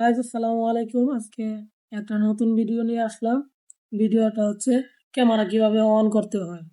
Guys আসসালামু আলাইকুম। আজকে একটা নতুন ভিডিও নিয়ে আসলাম। ভিডিওটা হচ্ছে ক্যামেরা কীভাবে অন করতে হয়?